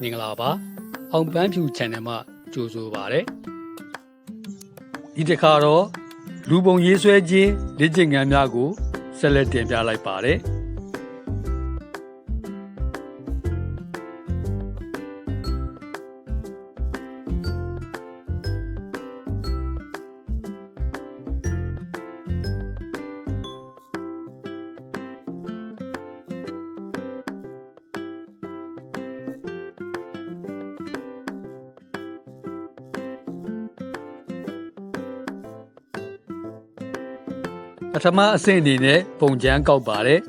မင်္ဂလာပါအောင်ပန်းဖြူ channel မှာကြိုဆိုပါရစေဒီတစ်ခါတော့လူပုံရေးဆွဲခြင်းလေ့ကျင့်ခန်းများကိုဆက်လက်တင်ပြလိုက်ပါတယ် ပထမအဆင့်အနေနဲ့ပုံချမ်းကောက်ပါတယ်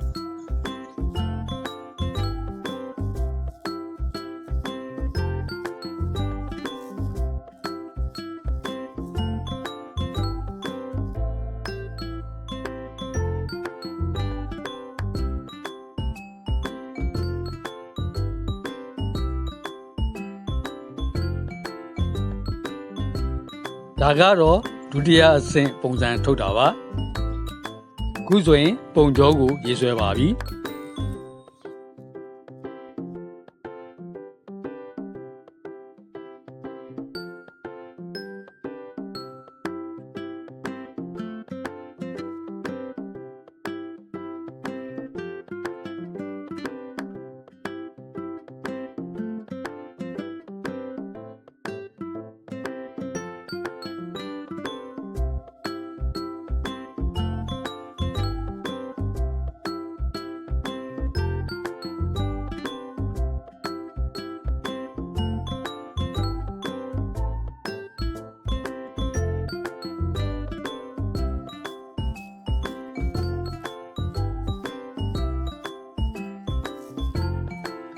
ဒါကတော့ဒုတိယအဆင့်ပုံစံထုတ်တာပါအ ခုဆိုရင်ပုံကြောကိုရေးဆွဲပါပြီ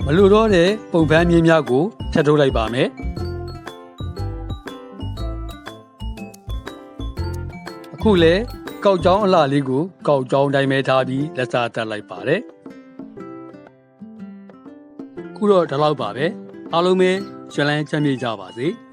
မလိုတော့တဲ့ပုံဖမ်းမြင်းများကိုထပ်ထုတ်လိုက်ပါမယ်အခုလဲကောက်ကြောင်းအလှလေးကိုကောက်ကြောင်းတိုင်းပဲထားပြီးလက်စားတက်လိုက်ပါတယ်ခုတော့ဒီလောက်ပါပဲအားလုံးပဲရှင်လန်းချမ်းမြေ့ကြပါစေ။